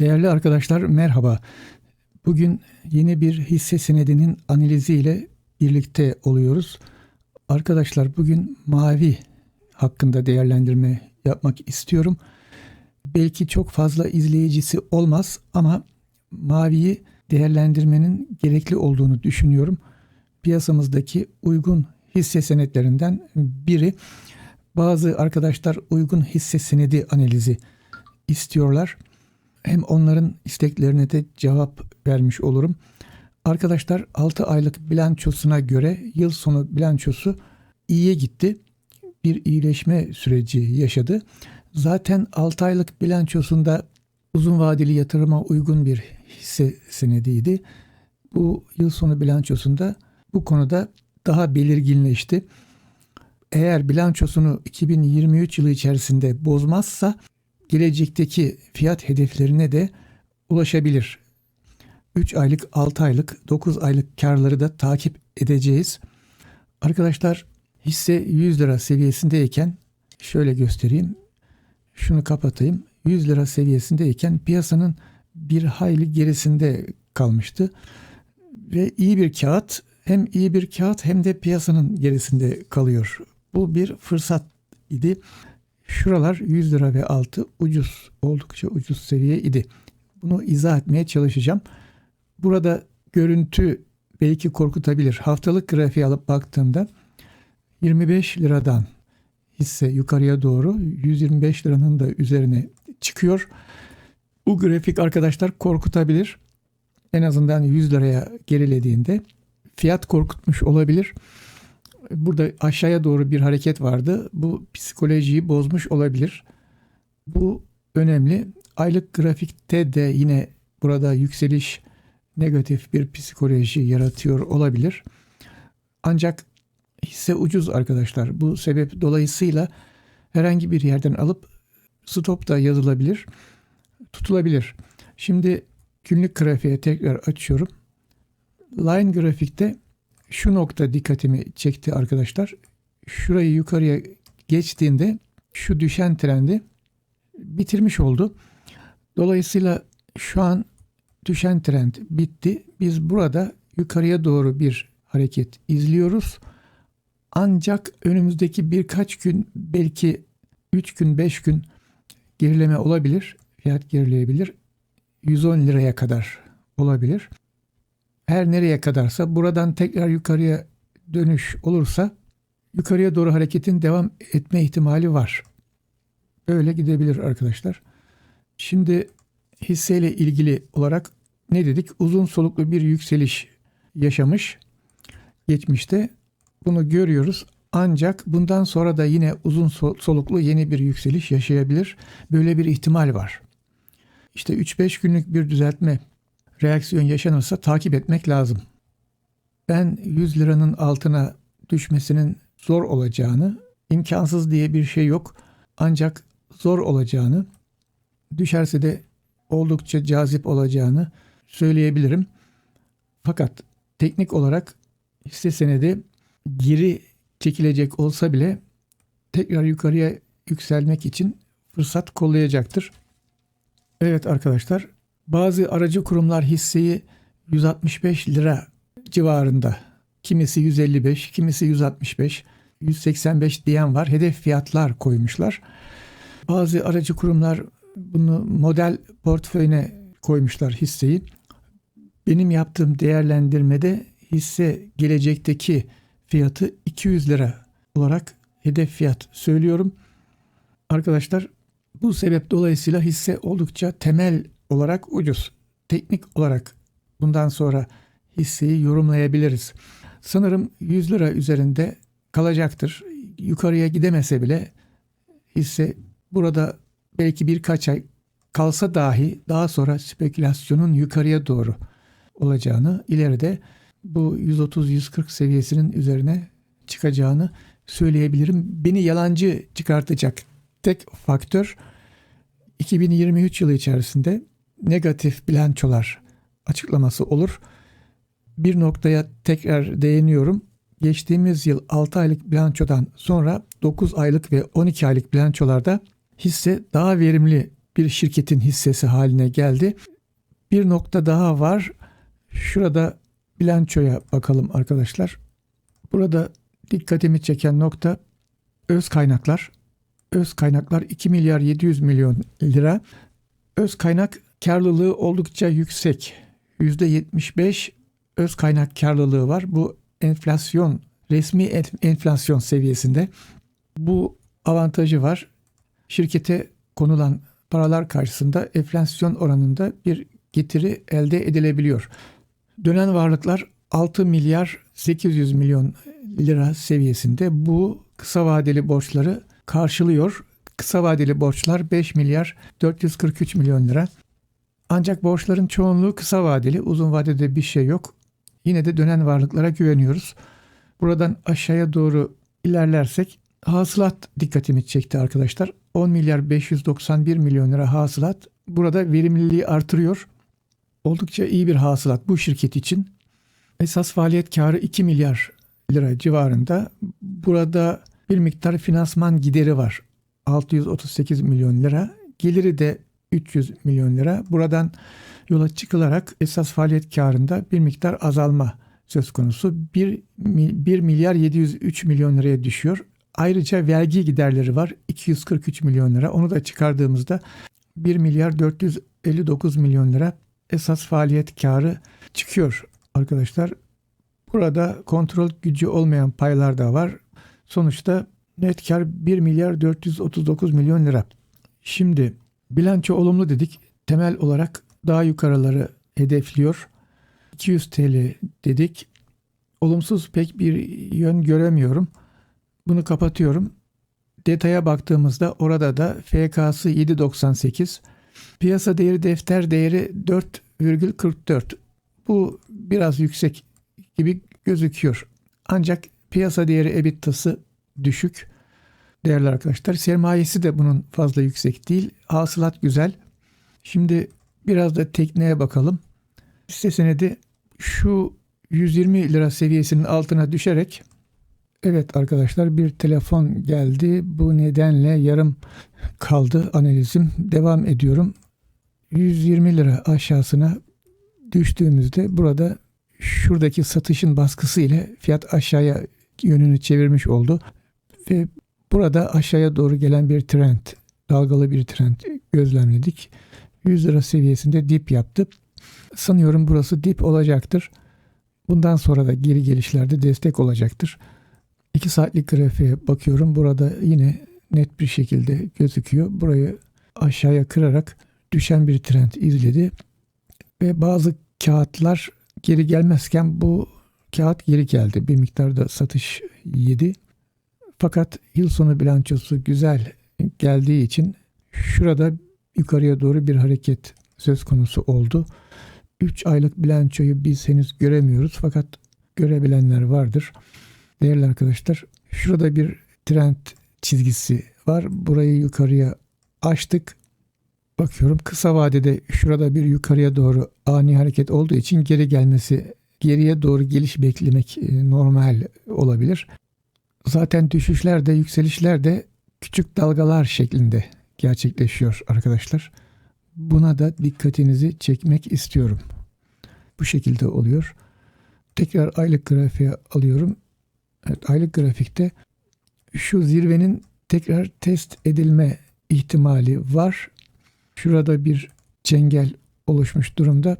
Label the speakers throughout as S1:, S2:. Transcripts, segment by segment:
S1: Değerli arkadaşlar merhaba. Bugün yeni bir hisse senedinin analiziyle birlikte oluyoruz. Arkadaşlar bugün mavi hakkında değerlendirme yapmak istiyorum. Belki çok fazla izleyicisi olmaz ama maviyi değerlendirmenin gerekli olduğunu düşünüyorum. Piyasamızdaki uygun hisse senetlerinden biri. Bazı arkadaşlar uygun hisse senedi analizi istiyorlar. Hem onların isteklerine de cevap vermiş olurum. Arkadaşlar 6 aylık bilançosuna göre yıl sonu bilançosu iyiye gitti. Bir iyileşme süreci yaşadı. Zaten 6 aylık bilançosunda uzun vadeli yatırıma uygun bir hisse senediydi. Bu yıl sonu bilançosunda bu konuda daha belirginleşti. Eğer bilançosunu 2023 yılı içerisinde bozmazsa gelecekteki fiyat hedeflerine de ulaşabilir. 3 aylık, 6 aylık, 9 aylık karları da takip edeceğiz. Arkadaşlar hisse 100 lira seviyesindeyken şöyle göstereyim. Şunu kapatayım. 100 lira seviyesindeyken piyasanın bir hayli gerisinde kalmıştı. Ve iyi bir kağıt hem iyi bir kağıt hem de piyasanın gerisinde kalıyor. Bu bir fırsat idi. Şuralar 100 lira ve altı ucuz, oldukça ucuz seviye idi. Bunu izah etmeye çalışacağım. Burada görüntü belki korkutabilir. Haftalık grafiği alıp baktığımda 25 liradan hisse yukarıya doğru 125 liranın da üzerine çıkıyor. Bu grafik arkadaşlar korkutabilir. En azından 100 liraya gerilediğinde fiyat korkutmuş olabilir. Burada aşağıya doğru bir hareket vardı. Bu psikolojiyi bozmuş olabilir. Bu önemli. Aylık grafikte de yine burada yükseliş negatif bir psikoloji yaratıyor olabilir. Ancak hisse ucuz arkadaşlar. Bu sebep dolayısıyla herhangi bir yerden alıp stop da yazılabilir, tutulabilir. Şimdi günlük grafiğe tekrar açıyorum. Line grafikte şu nokta dikkatimi çekti arkadaşlar. Şurayı yukarıya geçtiğinde şu düşen trendi bitirmiş oldu. Dolayısıyla şu an düşen trend bitti. Biz burada yukarıya doğru bir hareket izliyoruz. Ancak önümüzdeki birkaç gün belki 3 gün 5 gün gerileme olabilir. Fiyat gerileyebilir. 110 liraya kadar olabilir. Her nereye kadarsa buradan tekrar yukarıya dönüş olursa yukarıya doğru hareketin devam etme ihtimali var. Böyle gidebilir arkadaşlar. Şimdi hisseyle ilgili olarak ne dedik? Uzun soluklu bir yükseliş yaşamış geçmişte. Bunu görüyoruz. Ancak bundan sonra da yine uzun soluklu yeni bir yükseliş yaşayabilir. Böyle bir ihtimal var. İşte 3-5 günlük bir düzeltme reaksiyon yaşanırsa takip etmek lazım. Ben 100 liranın altına düşmesinin zor olacağını, imkansız diye bir şey yok. Ancak zor olacağını, düşerse de oldukça cazip olacağını söyleyebilirim. Fakat teknik olarak hisse senedi geri çekilecek olsa bile tekrar yukarıya yükselmek için fırsat kollayacaktır. Evet arkadaşlar bazı aracı kurumlar hisseyi 165 lira civarında, kimisi 155, kimisi 165, 185 diyen var. Hedef fiyatlar koymuşlar. Bazı aracı kurumlar bunu model portföyüne koymuşlar hisseyi. Benim yaptığım değerlendirmede hisse gelecekteki fiyatı 200 lira olarak hedef fiyat söylüyorum. Arkadaşlar bu sebep dolayısıyla hisse oldukça temel olarak ucuz. Teknik olarak bundan sonra hisseyi yorumlayabiliriz. Sanırım 100 lira üzerinde kalacaktır. Yukarıya gidemese bile hisse burada belki birkaç ay kalsa dahi daha sonra spekülasyonun yukarıya doğru olacağını, ileride bu 130-140 seviyesinin üzerine çıkacağını söyleyebilirim. Beni yalancı çıkartacak tek faktör 2023 yılı içerisinde negatif bilançolar açıklaması olur. Bir noktaya tekrar değiniyorum. Geçtiğimiz yıl 6 aylık bilançodan sonra 9 aylık ve 12 aylık bilançolarda hisse daha verimli bir şirketin hissesi haline geldi. Bir nokta daha var. Şurada bilançoya bakalım arkadaşlar. Burada dikkatimi çeken nokta öz kaynaklar. Öz kaynaklar 2 milyar 700 milyon lira. Öz kaynak karlılığı oldukça yüksek. %75 öz kaynak karlılığı var. Bu enflasyon, resmi enflasyon seviyesinde. Bu avantajı var. Şirkete konulan paralar karşısında enflasyon oranında bir getiri elde edilebiliyor. Dönen varlıklar 6 milyar 800 milyon lira seviyesinde bu kısa vadeli borçları karşılıyor. Kısa vadeli borçlar 5 milyar 443 milyon lira. Ancak borçların çoğunluğu kısa vadeli, uzun vadede bir şey yok. Yine de dönen varlıklara güveniyoruz. Buradan aşağıya doğru ilerlersek hasılat dikkatimi çekti arkadaşlar. 10 milyar 591 milyon lira hasılat. Burada verimliliği artırıyor. Oldukça iyi bir hasılat bu şirket için. Esas faaliyet karı 2 milyar lira civarında. Burada bir miktar finansman gideri var. 638 milyon lira. Geliri de 300 milyon lira. Buradan yola çıkılarak esas faaliyet karında bir miktar azalma söz konusu. 1, 1 milyar 703 milyon liraya düşüyor. Ayrıca vergi giderleri var 243 milyon lira. Onu da çıkardığımızda 1 milyar 459 milyon lira esas faaliyet karı çıkıyor arkadaşlar. Burada kontrol gücü olmayan paylar da var. Sonuçta net kar 1 milyar 439 milyon lira. Şimdi bilanço olumlu dedik. Temel olarak daha yukarıları hedefliyor. 200 TL dedik. Olumsuz pek bir yön göremiyorum. Bunu kapatıyorum. Detaya baktığımızda orada da FK'sı 7.98. Piyasa değeri defter değeri 4,44. Bu biraz yüksek gibi gözüküyor. Ancak piyasa değeri EBITDA'sı düşük. Değerli arkadaşlar sermayesi de bunun fazla yüksek değil. Hasılat güzel. Şimdi biraz da tekneye bakalım. Hisse senedi şu 120 lira seviyesinin altına düşerek Evet arkadaşlar bir telefon geldi. Bu nedenle yarım kaldı analizim. Devam ediyorum. 120 lira aşağısına düştüğümüzde burada şuradaki satışın baskısı ile fiyat aşağıya yönünü çevirmiş oldu. Ve burada aşağıya doğru gelen bir trend, dalgalı bir trend gözlemledik. 100 lira seviyesinde dip yaptı. Sanıyorum burası dip olacaktır. Bundan sonra da geri gelişlerde destek olacaktır. 2 saatlik grafiğe bakıyorum. Burada yine net bir şekilde gözüküyor. Burayı aşağıya kırarak düşen bir trend izledi. Ve bazı kağıtlar geri gelmezken bu kağıt geri geldi. Bir miktarda satış yedi. Fakat yıl sonu bilançosu güzel geldiği için şurada yukarıya doğru bir hareket söz konusu oldu. 3 aylık bilançoyu biz henüz göremiyoruz fakat görebilenler vardır. Değerli arkadaşlar şurada bir trend çizgisi var. Burayı yukarıya açtık. Bakıyorum kısa vadede şurada bir yukarıya doğru ani hareket olduğu için geri gelmesi, geriye doğru geliş beklemek e, normal olabilir. Zaten düşüşler de yükselişler de küçük dalgalar şeklinde gerçekleşiyor arkadaşlar. Buna da dikkatinizi çekmek istiyorum. Bu şekilde oluyor. Tekrar aylık grafiğe alıyorum. Evet, aylık grafikte şu zirvenin tekrar test edilme ihtimali var. Şurada bir çengel oluşmuş durumda.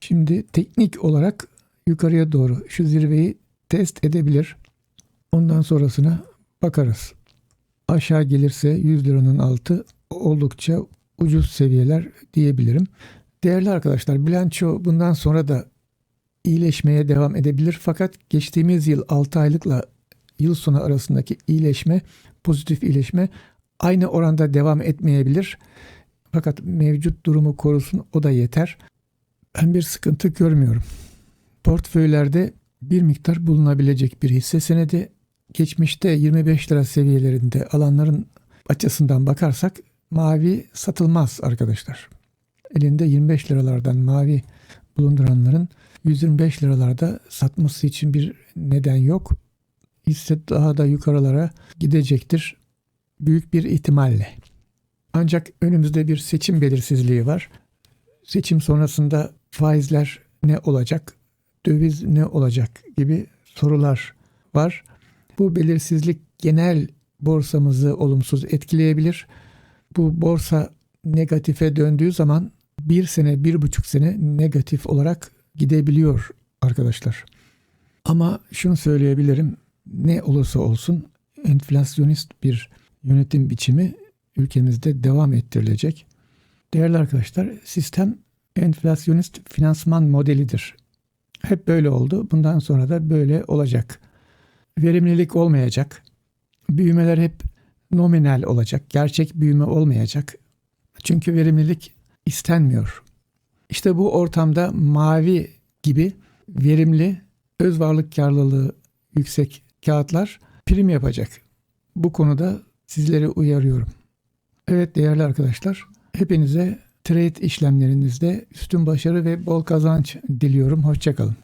S1: Şimdi teknik olarak yukarıya doğru şu zirveyi test edebilir. Ondan sonrasına bakarız. Aşağı gelirse 100 liranın altı oldukça ucuz seviyeler diyebilirim. Değerli arkadaşlar bilanço bundan sonra da iyileşmeye devam edebilir. Fakat geçtiğimiz yıl 6 aylıkla yıl sonu arasındaki iyileşme, pozitif iyileşme aynı oranda devam etmeyebilir. Fakat mevcut durumu korusun o da yeter. Ben bir sıkıntı görmüyorum. Portföylerde bir miktar bulunabilecek bir hisse senedi. Geçmişte 25 lira seviyelerinde alanların açısından bakarsak mavi satılmaz arkadaşlar. Elinde 25 liralardan mavi bulunduranların 125 liralarda satması için bir neden yok. Hisse daha da yukarılara gidecektir. Büyük bir ihtimalle. Ancak önümüzde bir seçim belirsizliği var. Seçim sonrasında faizler ne olacak, döviz ne olacak gibi sorular var. Bu belirsizlik genel borsamızı olumsuz etkileyebilir. Bu borsa negatife döndüğü zaman bir sene, bir buçuk sene negatif olarak gidebiliyor arkadaşlar. Ama şunu söyleyebilirim, ne olursa olsun enflasyonist bir yönetim biçimi ülkemizde devam ettirilecek. Değerli arkadaşlar, sistem enflasyonist finansman modelidir. Hep böyle oldu. Bundan sonra da böyle olacak. Verimlilik olmayacak. Büyümeler hep nominal olacak. Gerçek büyüme olmayacak. Çünkü verimlilik istenmiyor. İşte bu ortamda mavi gibi verimli, öz varlık karlılığı yüksek kağıtlar prim yapacak. Bu konuda sizleri uyarıyorum. Evet değerli arkadaşlar, hepinize trade işlemlerinizde üstün başarı ve bol kazanç diliyorum. Hoşçakalın.